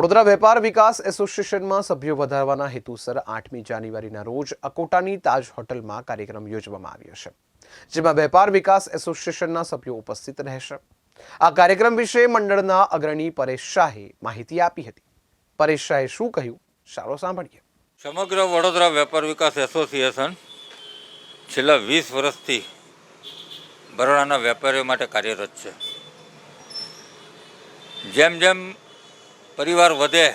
વડોદરા વેપાર વિકાસ એસોસિએશનમાં સભ્યો વધારવાના હેતુસર આઠમી જાન્યુઆરીના રોજ અકોટાની તાજ હોટલમાં કાર્યક્રમ યોજવામાં આવ્યો છે, જેમાં વેપાર વિકાસ એસોસિએશનના સભ્યો ઉપસ્થિત રહેશે. આ કાર્યક્રમ વિશે મંડળના અગ્રણી પરેશ શાહે માહિતી આપી હતી. પરેશ શાહે શું કહ્યું? સારો સાંભળીએ. સમગ્ર વડોદરા વેપાર વિકાસ એસોસિએશન છેલ્લા વીસ વર્ષથી બરોડાના વેપારીઓ માટે કાર્યરત છે. જેમ જેમ પરિવાર વધે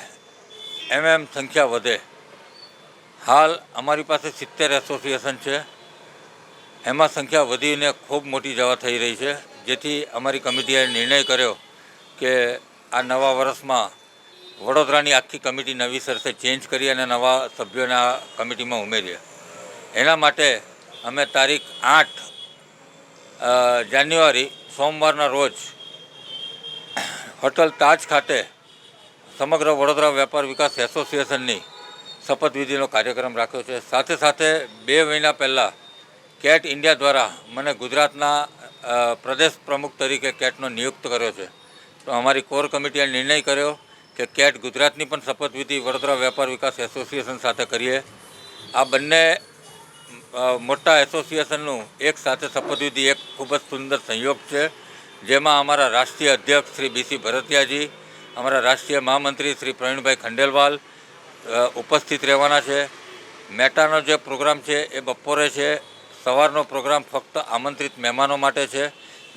એમ એમ સંખ્યા વધે. હાલ અમારી પાસે સિત્તેર એસોસિએશન છે. એમાં સંખ્યા વધીને ખૂબ મોટી જવા થઈ રહી છે. જેથી અમારી કમિટીએ નિર્ણય કર્યો કે આ નવા વર્ષમાં વડોદરાની આખી કમિટી નવી સરસે ચેન્જ કરી અને નવા સભ્યોને કમિટીમાં ઉમેરીએ. એના માટે અમે તારીખ આઠ જાન્યુઆરી, સોમવારના રોજ હોટલ તાજ ખાતે સમગ્ર વડોદરા વેપાર વિકાસ એસોસિએશનની શપથવિધિનો કાર્યક્રમ રાખ્યો છે. સાથે સાથે બે મહિના પહેલાં કેટ ઇન્ડિયા દ્વારા મને ગુજરાતના પ્રદેશ પ્રમુખ તરીકે કેટનો નિયુક્ત કર્યો છે. તો અમારી કોર કમિટીએ નિર્ણય કર્યો કે કેટ ગુજરાતની પણ શપથવિધિ વડોદરા વેપાર વિકાસ એસોસિએશન સાથે કરીએ. આ બંને મોટા એસોસિએશનનું એક સાથે શપથવિધિ એક ખૂબ જ સુંદર સંયોગ છે, જેમાં અમારા રાષ્ટ્રીય અધ્યક્ષ શ્રી બીસી ભરતિયાજી અમારા રાષ્ટ્રીય મહામંત્રી શ્રી પ્રવીણભાઈ ખંડેલવાલ ઉપસ્થિત રહેવાના છે. મેટાનો જે પ્રોગ્રામ છે એ બપોરે છે. સવારનો પ્રોગ્રામ ફક્ત આમંત્રિત મહેમાનો માટે છે.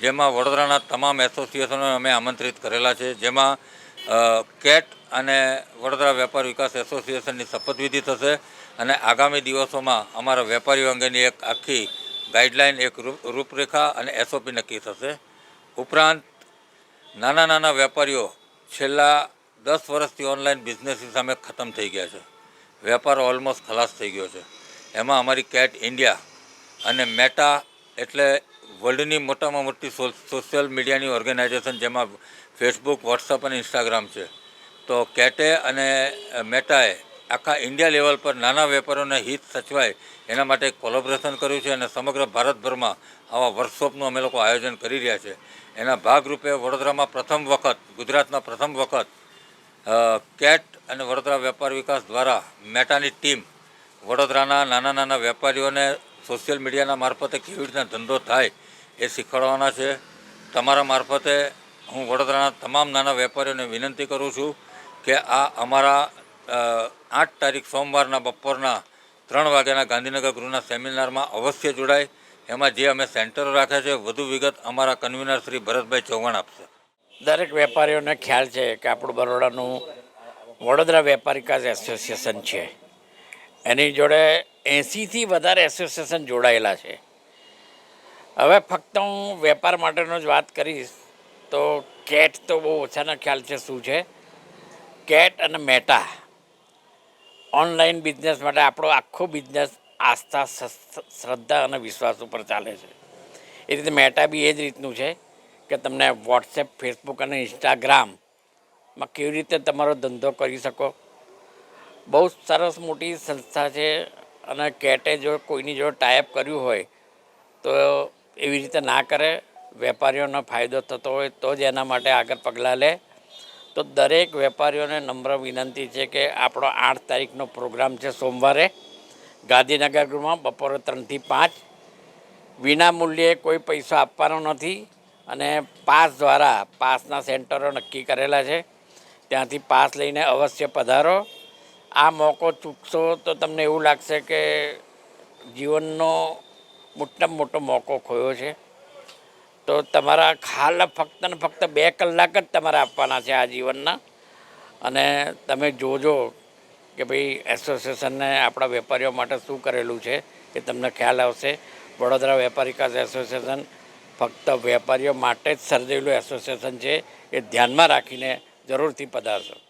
જેમાં વડોદરાના તમામ એસોસિએશનો અમે આમંત્રિત કરેલા છે. જેમાં કેટ અને વડોદરા વેપાર વિકાસ એસોસિએશનની શપથવિધિ થશે અને આગામી દિવસોમાં અમારા વેપારીઓ અંગેની એક આખી ગાઈડલાઈન, એક રૂપ- રૂપરેખા અને એસઓપી નક્કી થશે. ઉપરાંત, નાના નાના વેપારીઓ છેલ્લા દસ વર્ષથી ઓનલાઈન બિઝનેસની સામે ખતમ થઈ ગયા છે. વેપાર ઓલમોસ્ટ ખલાસ થઈ ગયો છે. એમાં અમારી કેટ ઇન્ડિયા અને મેટા એટલે વર્લ્ડની મોટામાં મોટી સોશિયલ મીડિયાની ઓર્ગેનાઇઝેશન જેમાં ફેસબુક, વોટ્સઅપ અને ઇન્સ્ટાગ્રામ છે. તો કેટે અને મેટાએ આખા ઇન્ડિયા લેવલ પર નાના વેપારોને હિત સચવાય એના માટે કોલોબરેશન કર્યું છે અને સમગ્ર ભારતભરમાં આવા વર્કશોપનું અમે લોકો આયોજન કરી રહ્યા છે. એના ભાગરૂપે વડોદરામાં પ્રથમ વખત, ગુજરાતમાં પ્રથમ વખત કેટ અને વડોદરા વેપાર વિકાસ દ્વારા મેટાની ટીમ વડોદરાના નાના નાના વેપારીઓને સોશિયલ મીડિયાના મારફતે કેવી રીતના ધંધો થાય એ શીખવાડવાના છે. તમારા મારફતે હું વડોદરાના તમામ નાના વેપારીઓને વિનંતી કરું છું કે આ અમારા આઠ તારીખ સોમવારના બપોરના ત્રણ વાગ્યાના ગાંધીનગર ગૃહના સેમિનારમાં અવશ્ય જોડાય. એમાં જે અમે સેન્ટરો રાખ્યા છે, વધુ વિગત અમારા કન્વીનર શ્રી ભરતભાઈ ચૌહાણ આપશે. દરેક વેપારીઓને ખ્યાલ છે કે આપણું બરોડાનું વડોદરા વેપારિકાસ એસોસિએશન છે. એની જોડે એંસીથી વધારે એસોસિએશન જોડાયેલા છે. હવે ફક્ત હું વેપાર માટેનો જ વાત કરીશ, તો કેટ તો બહુ ઓછાના ખ્યાલ છે શું છે? કેટ અને મેટા. ઓનલાઈન બિઝનેસ માટે આપણો આખો બિઝનેસ આસ્થા શ્રદ્ધા અને વિશ્વાસ ઉપર ચાલે છે. એ રીતે મેટા બી એ જ રીતનું છે કે તમને વોટ્સએપ ફેસબુક અને ઇન્સ્ટાગ્રામમાં કેવી રીતે તમારો ધંધો કરી શકો. બહુ સરસ મોટી સંસ્થા છે અને કેટે જો કોઈની જો ટાઈપ કર્યું હોય તો એવી રીતે ના કરે. વેપારીઓનો ફાયદો થતો હોય તો જ એના માટે આગળ પગલાં લે. તો દરેક વેપારીઓને નમ્ર વિનંતી છે કે આપણો આઠ તારીખનો પ્રોગ્રામ છે સોમવારે. ગાંધીનગર ગૃહમાં બપોરે ત્રણથી પાંચ. વિના મૂલ્યે કોઈ પૈસા આપવાનો નથી અને પાસ દ્વારા પાસના સેન્ટરો નક્કી કરેલા છે. ત્યાંથી પાસ લઈને અવશ્ય પધારો. આ મોકો ચૂકશો તો તમને એવું લાગશે કે જીવનનો મોટામાં મોટો મોકો ખોયો છે. તો તમારા ખાલ ફક્ત ને ફક્ત બે કલાક જ તમારે આપવાના છે આ જીવનના. અને તમે જોજો કે ભાઈ એસોસિએશનને આપણા વેપારીઓ માટે શું કરેલું છે એ તમને ખ્યાલ આવશે. વડોદરા વેપારીકાસ એસોસિએશન ફક્ત વેપારીઓ માટે જ સર્જેલું એસોસિએશન છે એ ધ્યાનમાં રાખીને જરૂરથી પધારશો.